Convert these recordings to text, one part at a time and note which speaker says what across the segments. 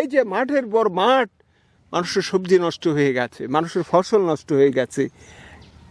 Speaker 1: এই যে মাঠের পর মাঠ, মানুষের সবজি নষ্ট হয়ে গেছে, মানুষের ফসল নষ্ট হয়ে গেছে।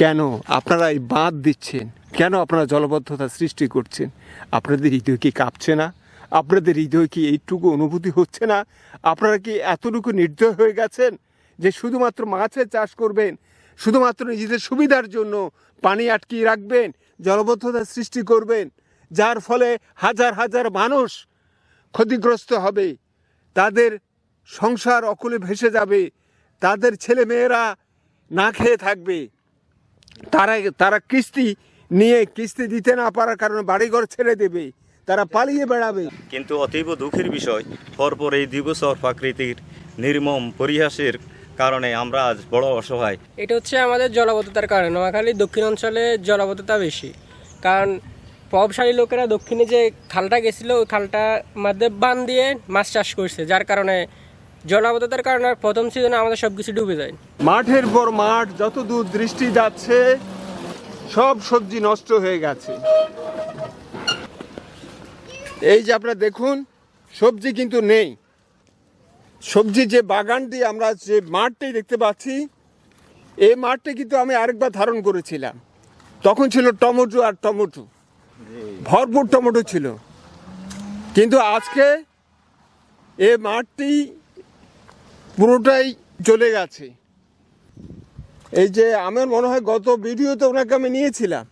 Speaker 1: কেন আপনারা এই বাঁধ দিচ্ছেন? কেন আপনারা জলবদ্ধতা সৃষ্টি করছেন? আপনাদের হৃদয় কি কাঁপছে না? আপনাদের হৃদয় কি এইটুকু অনুভূতি হচ্ছে না? আপনারা কি এতটুকু নির্দয় হয়ে গেছেন যে শুধুমাত্র মাছের চাষ করবেন, শুধুমাত্র নিজেদের সুবিধার জন্য পানি আটকিয়ে রাখবেন, জলবদ্ধতা সৃষ্টি করবেন, যার ফলে হাজার হাজার মানুষ ক্ষতিগ্রস্ত হবে? তাদের সংসার অকুলে ভেসে যাবে তাদের ছেলে মেয়েরা না খেয়ে থাকবে। তারা তারা কিস্তি নিয়ে কিস্তি দিতে না পারার কারণে বাড়িঘর ছেড়ে দেবে তারা পালিয়ে বেড়াবে।
Speaker 2: কিন্তু অতীব দুঃখের বিষয় পরপর এই দিবসর প্রাকৃতির নির্মম পরিহাসের কারণে আমরা আজ বড় অসহায়।
Speaker 3: এটা হচ্ছে আমাদের জলাবদ্ধতার কারণে। নোয়াখালী দক্ষিণ অঞ্চলে জলাবদ্ধতা বেশি। কারণ প্রভাবশালী লোকেরা দক্ষিণে যে খালটা গেছিল, ওই খালটার মধ্যে বান দিয়ে মাছ চাষ করছে, যার কারণে জলাবদ্ধতার কারণে প্রথম সিজনে আমাদের সব কিছু ডুবে যায়।
Speaker 1: মাঠের পর মাঠ যত দূর দৃষ্টি যাচ্ছে, সব সবজি নষ্ট হয়ে গেছে। এই যে আপনারা দেখুন, সবজি কিন্তু নেই। সবজি যে বাগানটি আমরা যে মাঠটি দেখতে পাচ্ছি, এই মাঠটি কিন্তু আমি আরেকবার ধারণ করেছিলাম। তখন ছিল টমেটো আর টমেটো। ভরপুর টমেটো ছিল। কিন্তু আজকে এ মাঠটি পুরোটাই চলে গেছে। এই যে আমার মনে হয় গত ভিডিওতে ওনাকে আমি নিয়েছিলাম।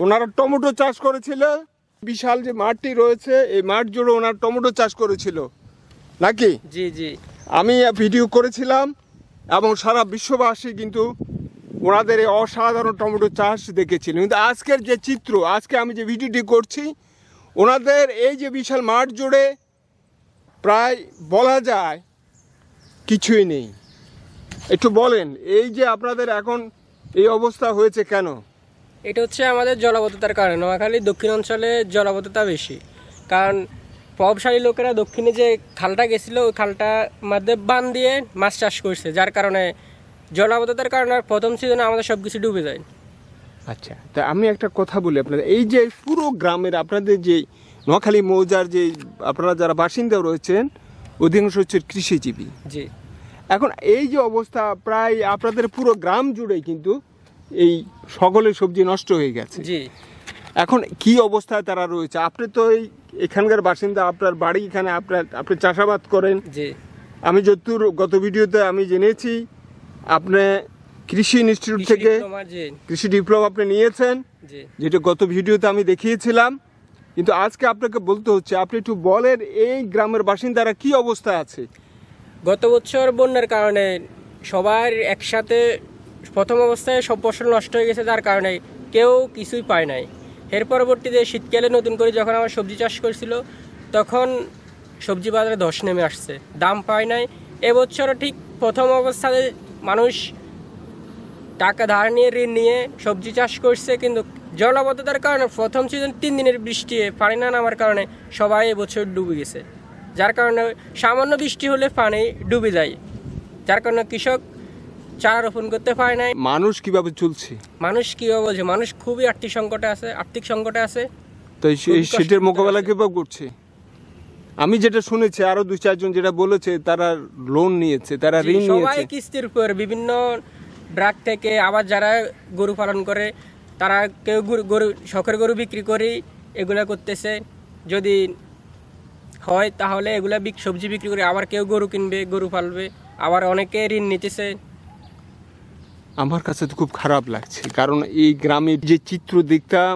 Speaker 1: ওনারা টমেটো চাষ করেছিল। বিশাল যে মাঠটি রয়েছে এই মাঠ জুড়ে ওনার টমেটো চাষ করেছিল। নাকি?
Speaker 3: জি জি।
Speaker 1: আমি ভিডিও করেছিলাম এবং সারা বিশ্ববাসী কিন্তু ওনাদের এই অসাধারণ টমেটো চাষ দেখেছিল কিন্তু আজকের যে চিত্র, আজকে আমি যে ভিডিওটি করছি, ওনাদের এই যে বিশাল মাঠ জুড়ে প্রায় বলা যায় কিছুই নেই। একটু বলেন, এই যে আপনাদের এখন এই অবস্থা হয়েছে কেন?
Speaker 3: এটা হচ্ছে আমাদের জলাবদ্ধতার কারণে। নোয়াখালী দক্ষিণ অঞ্চলে জলাবদ্ধতা বেশি। কারণ প্রভাবশালী লোকেরা দক্ষিণে যে খালটা গেছিল, ওই খালটার মধ্যে বান দিয়ে মাছ চাষ করছে। যার কারণে জলাবদ্ধতার কারণে প্রথম সিজনে আমাদের সব কিছু ডুবে যায়।
Speaker 1: আচ্ছা তা আমি একটা কথা বলি আপনাদের এই যে পুরো গ্রামের আপনাদের যে নোয়াখালী মৌজার যে আপনারা যারা বাসিন্দা রয়েছেন অধিকাংশ হচ্ছে কৃষিজীবী।
Speaker 3: জি।
Speaker 1: এখন এই যে অবস্থা প্রায় আপনাদের পুরো গ্রাম জুড়েই কিন্তু এই সকলের সবজি নষ্ট হয়ে গেছে।
Speaker 3: জি।
Speaker 1: এখন কি অবস্থায় তারা রয়েছে? আপনি তো এই এখানকার বাসিন্দা আপনার বাড়ি এখানে আপনার আপনি চাষাবাদ করেন।
Speaker 3: জি।
Speaker 1: আমি যতদূর গত ভিডিওতে আমি জেনেছি আপনি কৃষি ইনস্টিটিউট থেকে কৃষি ডিপ্লোমা আপনি নিয়েছেন যেটা গত ভিডিওতে আমি দেখিয়েছিলাম। কিন্তু আজকে আপনাকে বলতে হচ্ছে আপনি একটু বলেন এই গ্রামের বাসিন্দারা কি অবস্থায় আছে?
Speaker 3: গত বছর বন্যার কারণে সবার একসাথে প্রথম অবস্থায় সব ফসল নষ্ট হয়ে গেছে তার কারণে কেউ কিছুই পায় নাই। এর পরবর্তীতে শীতকালে নতুন করে যখন আমার সবজি চাষ করছিল তখন সবজি বাজারে ধস নেমে আসছে। দাম পায় নাই। এবছরও ঠিক প্রথম অবস্থায় মানুষ টাকা ধার নিয়ে ঋণ নিয়ে সবজি চাষ করছে কিন্তু জলাবদ্ধতার কারণে প্রথম সিজন তিন দিনের বৃষ্টি পানি না নামার কারণে সবাই এবছর ডুবে গেছে। যার কারণে সামান্য বৃষ্টি হলে পানি ডুবে যায়। যার কারণে কৃষক চারা রোপণ করতে পারে নাই।
Speaker 1: মানুষ কীভাবে চলছে?
Speaker 3: মানুষ কীভাবে বলছে? মানুষ খুবই আর্থিক সংকটে আছে আর্থিক সংকটে আছে।
Speaker 1: তো এই শীতের
Speaker 3: কষ্টে
Speaker 1: মোকাবেলা। কীভাবে করছে? আমি যেটা শুনেছি আরও দু চারজন যেটা বলেছে তারা লোন নিয়েছে তারা ঋণ
Speaker 3: সবাই কিস্তির উপর বিভিন্ন ড্রাগ থেকে আবার যারা গরু পালন করে তারা কেউ গরু গরু শখের গরু বিক্রি করে এগুলা করতেছে। যদি হয় তাহলে এগুলা সবজি বিক্রি করে আবার কেউ গরু কিনবে গরু পালবে আবার অনেকে ঋণ নিতেছে।
Speaker 1: আমার কাছে তো খুব খারাপ লাগছে কারণ এই গ্রামে যে চিত্র দেখতাম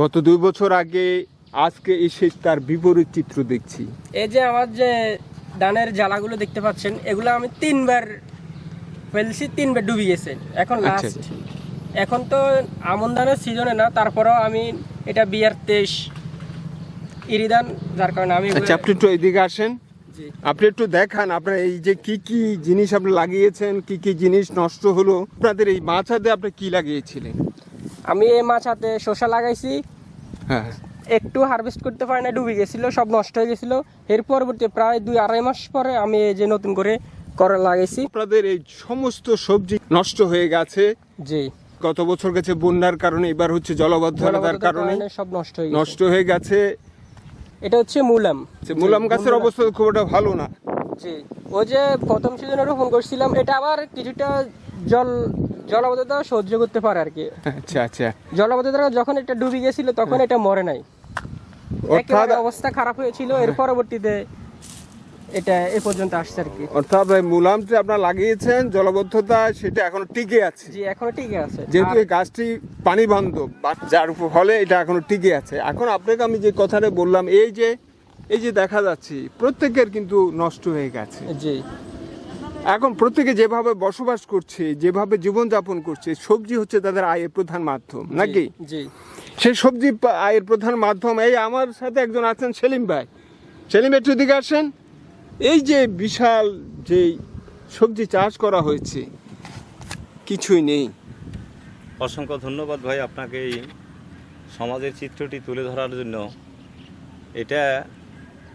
Speaker 1: গত দুই বছর আগে আজকে এসে তার বিপরীত চিত্র দেখছি।
Speaker 3: এই যে আমার যে ধানের জ্বালাগুলো দেখতে পাচ্ছেন এগুলো আমি তিনবার ফেলছি তিনবার ডুবে গেছে। এখন
Speaker 1: আচ্ছা,
Speaker 3: লাস্ট
Speaker 1: আচ্ছা।
Speaker 3: এখন তো আমন ধানের সিজনে না তারপরেও আমি এটা বিয়ার তেইশ ইরিদান যার কারণে আমি
Speaker 1: আচ্ছা আপনি একটু এদিকে আসেন। আপনি একটু দেখান আপনার এই যে কি কি জিনিস আপনি লাগিয়েছেন কি কি জিনিস নষ্ট হলো আপনাদের এই মাছাতে আপনি কি লাগিয়েছিলেন?
Speaker 3: আমি এই মাছ হাতে শসা লাগাইছি।
Speaker 1: হ্যাঁ।
Speaker 3: একটু হারভেস্ট করতে পারে না ডুবে গেছিল সব নষ্ট হয়ে গেছিল। এর পরবর্তী প্রায় দুই আড়াই মাস পরে আমি এই যে নতুন করে করা লাগাইছি।
Speaker 1: আপনাদের এই সমস্ত সবজি নষ্ট হয়ে গেছে?
Speaker 3: জি।
Speaker 1: গত বছর গেছে বন্যার কারণে এবার হচ্ছে জলবদ্ধতার কারণে
Speaker 3: সব নষ্ট হয়ে
Speaker 1: নষ্ট হয়ে গেছে।
Speaker 3: এটা হচ্ছে মুলাম।
Speaker 1: যে মুলাম গাছের অবস্থা খুব একটা ভালো না।
Speaker 3: জি। ও যে প্রথম সিজনে রোপণ করছিলাম এটা আবার কিছুটা জল জলাবদ্ধতা সহ্য করতে পারে আর কি।
Speaker 1: আচ্ছা আচ্ছা।
Speaker 3: জলাবদ্ধতা যখন এটা ডুবে গেছিল তখন এটা মরে নাই।
Speaker 1: অর্থাৎ
Speaker 3: অবস্থা খারাপ হয়েছিল এর পরবর্তীতে এটা এ পর্যন্ত আসছে আর কি।
Speaker 1: অর্থাৎ এই মুলামটি আপনার লাগিয়েছেন জলবদ্ধতা সেটা এখনও টিকে আছে।
Speaker 3: জি এখনও ঠিক আছে।
Speaker 1: যেহেতু এই গাছটি পানি বান্ধব যার ফলে এটা এখনও টিকে আছে। এখন আপনাকে আমি যে কথাটা বললাম এই যে এই যে দেখা যাচ্ছে প্রত্যেকের কিন্তু নষ্ট হয়ে গেছে।
Speaker 3: জি।
Speaker 1: এখন প্রত্যেকে যেভাবে বসবাস করছে যেভাবে জীবনযাপন করছে সবজি হচ্ছে তাদের আয়ের প্রধান মাধ্যম নাকি?
Speaker 3: জি।
Speaker 1: সেই সবজি আয়ের প্রধান মাধ্যম এই আমার সাথে একজন আছেন সেলিম ভাই। সেলিম একটু দিকে আসেন। এই যে বিশাল যে সবজি চাষ করা হয়েছে কিছুই নেই।
Speaker 2: অসংখ্য ধন্যবাদ ভাই আপনাকে এই সমাজের চিত্রটি তুলে ধরার জন্য। এটা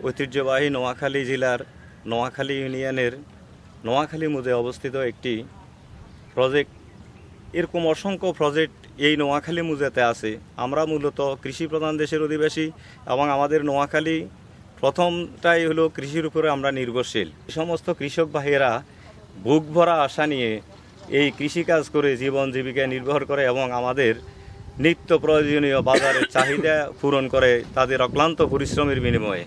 Speaker 2: ঐতিহ্যবাহী নোয়াখালী জেলার নোয়াখালী ইউনিয়নের নোয়াখালী মুদে অবস্থিত একটি প্রজেক্ট এরকম অসংখ্য প্রজেক্ট এই নোয়াখালী মুজেতে আছে। আমরা মূলত কৃষি প্রধান দেশের অধিবাসী এবং আমাদের নোয়াখালী প্রথমটাই হলো কৃষির উপরে আমরা নির্ভরশীল। সমস্ত কৃষক ভাইয়েরা বুক ভরা আশা নিয়ে এই কৃষিকাজ করে জীবন জীবিকা নির্ভর করে এবং আমাদের নিত্য প্রয়োজনীয় বাজারের চাহিদা পূরণ করে তাদের অক্লান্ত পরিশ্রমের বিনিময়ে।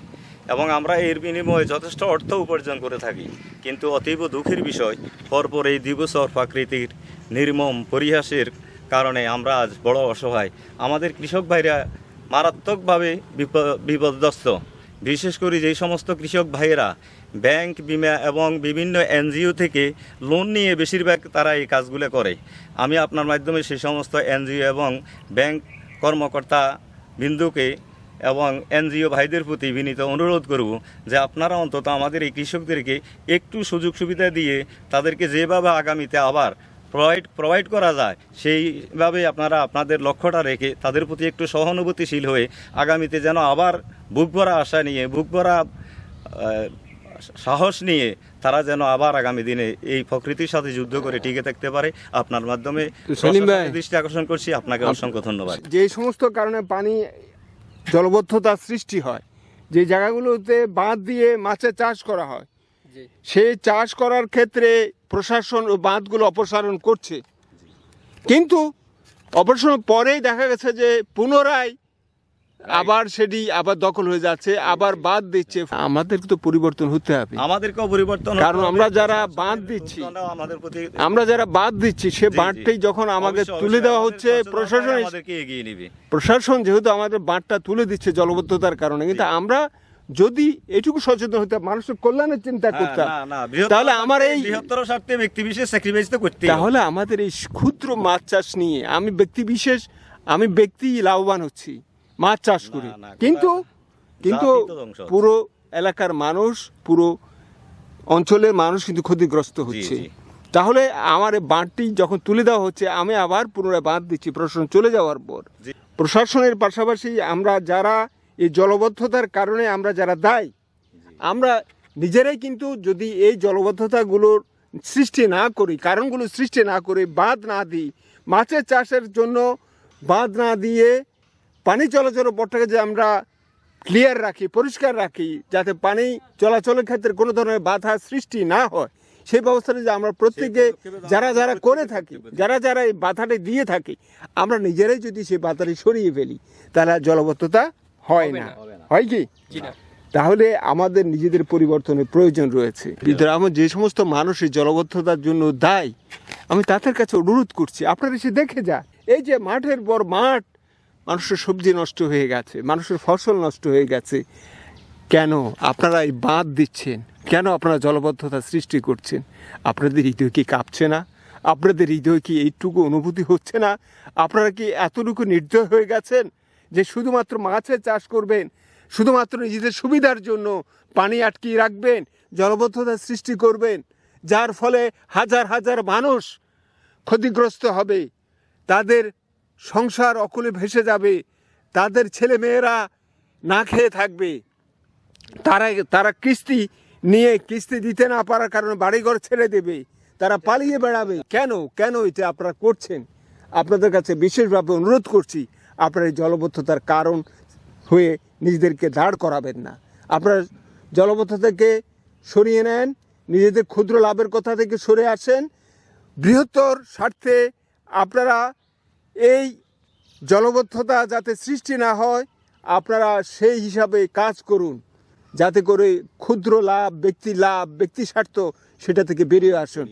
Speaker 2: এবং আমরা এর বিনিময়ে যথেষ্ট অর্থ উপার্জন করে থাকি। কিন্তু অতীব দুঃখের বিষয়, পরপর এই দিবসর প্রাকৃতির নির্মম পরিহাসের কারণে আমরা আজ বড় অসহায়। আমাদের কৃষক ভাইরা মারাত্মকভাবে বিপ- বিপদগ্রস্ত। বিশেষ করে যেই সমস্ত কৃষক ভাইয়েরা ব্যাংক বিমা এবং বিভিন্ন এনজিও থেকে লোন নিয়ে বেশিরভাগ তারা এই কাজগুলো করে। আমি আপনার মাধ্যমে সেই সমস্ত এনজিও এবং ব্যাংক কর্মকর্তা বিন্দুকে এবং এনজিও ভাইদের প্রতি বিনীত অনুরোধ করব যে আপনারা অন্তত আমাদের এই কৃষকদেরকে একটু সুযোগ সুবিধা দিয়ে তাদেরকে যেভাবে আগামীতে আবার প্রোভাইড প্রোভাইড করা যায় সেইভাবে আপনারা আপনাদের লক্ষ্যটা রেখে তাদের প্রতি একটু সহানুভূতিশীল হয়ে আগামীতে যেন আবার বুক ভরা আশা নিয়ে বুক ভরা সাহস নিয়ে তারা যেন আবার আগামী দিনে এই প্রকৃতির সাথে যুদ্ধ করে টিকে থাকতে পারে। আপনার মাধ্যমে দৃষ্টি আকর্ষণ করছি। আপনাকে অসংখ্য ধন্যবাদ।
Speaker 1: যে সমস্ত কারণে পানি জলবদ্ধতার সৃষ্টি হয়। যে জায়গাগুলোতে বাঁধ দিয়ে মাছের চাষ করা হয়।
Speaker 3: সে
Speaker 1: সেই চাষ করার ক্ষেত্রে প্রশাসন ও বাঁধগুলো অপসারণ করছে। কিন্তু অপসারণ পরেই দেখা গেছে যে পুনরায় আবার সেটি আবার দখল হয়ে যাচ্ছে আবার বাদ দিচ্ছে। আমাদের তো পরিবর্তন হতে হবে।
Speaker 2: আমাদেরকেও পরিবর্তন
Speaker 1: কারণ আমরা যারা বাঁধ দিচ্ছি,
Speaker 2: আমাদের প্রতি
Speaker 1: আমরা যারা বাদ দিচ্ছি সে। বাঁধটাই যখন আমাকে
Speaker 2: অবশ্যই,
Speaker 1: তুলে দেওয়া হচ্ছে প্রশাসন
Speaker 2: এগিয়ে নিবে।
Speaker 1: প্রশাসন যেহেতু আমাদের বাঁধটা তুলে দিচ্ছে জলবদ্ধতার কারণে কিন্তু আমরা যদি এটুকু সচেতন হতে মানুষের কল্যাণের চিন্তা করতাম
Speaker 2: হ্যাঁ, বৃহত্তর
Speaker 1: তাহলে আমার এই-
Speaker 2: বৃহত্তর স্বার্থে ব্যক্তি বিশেষ স্যাক্রিফাইস তো করতে
Speaker 1: তাহলে আমাদের এই ক্ষুদ্র মাছ চাষ নিয়ে আমি ব্যক্তি বিশেষ আমি ব্যক্তি লাভবান হচ্ছি। মাছ চাষ করি। কিন্তু কিন্তু। পুরো এলাকার মানুষ পুরো অঞ্চলের মানুষ কিন্তু ক্ষতিগ্রস্ত হচ্ছে। তাহলে আমার এই বাঁধটি যখন তুলে দেওয়া হচ্ছে আমি আবার পুনরায় বাঁধ দিচ্ছি প্রশাসন চলে যাওয়ার পর। প্রশাসনের পাশাপাশি আমরা যারা এই জলবদ্ধতার কারণে আমরা যারা দায়ী আমরা নিজেরাই কিন্তু যদি এই জলবদ্ধতাগুলোর সৃষ্টি না করি কারণগুলো সৃষ্টি না করে বাঁধ না দিই মাছের চাষের জন্য বাঁধ না দিয়ে পানি চলাচল পথটাকে যে আমরা ক্লিয়ার রাখি পরিষ্কার রাখি যাতে পানি চলাচলের ক্ষেত্রে কোনো ধরনের বাধা সৃষ্টি না হয় সেই ব্যবস্থাটা যে আমরা প্রত্যেকে যারা যারা করে থাকি যারা যারা এই বাধাটি দিয়ে থাকি আমরা নিজেরাই যদি সেই বাধাটি সরিয়ে ফেলি তাহলে জলবদ্ধতা হয় না। হয় কি? তাহলে আমাদের নিজেদের পরিবর্তনের প্রয়োজন রয়েছে। আমার যে সমস্ত মানুষ এই জলবদ্ধতার জন্য দায়ী আমি তাদের কাছে অনুরোধ করছি আপনারা এসে দেখে যা এই যে মাঠের পর মাঠ মানুষের সবজি নষ্ট হয়ে গেছে, মানুষের ফসল নষ্ট হয়ে গেছে। কেন আপনারা এই বাঁধ দিচ্ছেন? কেন আপনারা জলবদ্ধতা সৃষ্টি করছেন? আপনাদের হৃদয় কি কাঁপছে না? আপনাদের হৃদয় কি এইটুকু অনুভূতি হচ্ছে না? আপনারা কি এতটুকু নির্দয় হয়ে গেছেন যে শুধুমাত্র মাছের চাষ করবেন, শুধুমাত্র নিজেদের সুবিধার জন্য পানি আটকিয়ে রাখবেন, জলবদ্ধতা সৃষ্টি করবেন, যার ফলে হাজার হাজার মানুষ ক্ষতিগ্রস্ত হবে? তাদের সংসার অকুলে ভেসে যাবে, তাদের ছেলে মেয়েরা না খেয়ে থাকবে। তারা তারা কিস্তি নিয়ে কিস্তি দিতে না পারার কারণে বাড়িঘর ছেড়ে দেবে, তারা পালিয়ে বেড়াবে। কেন? কেন এটা আপনারা করছেন? আপনাদের কাছে বিশেষভাবে অনুরোধ করছি, আপনারা এই জলবদ্ধতার কারণ হয়ে নিজেদেরকে দাঁড় করাবেন না। আপনারা জলপথ থেকে সরিয়ে নেন, নিজেদের ক্ষুদ্র লাভের কথা থেকে সরে আসেন। বৃহত্তর স্বার্থে আপনারা এই জলবদ্ধতা যাতে সৃষ্টি না হয়, আপনারা সেই হিসাবে কাজ করুন। যাতে করে ক্ষুদ্র লাভ, ব্যক্তি লাভ, ব্যক্তি স্বার্থ সেটা থেকে বেরিয়ে আসুন।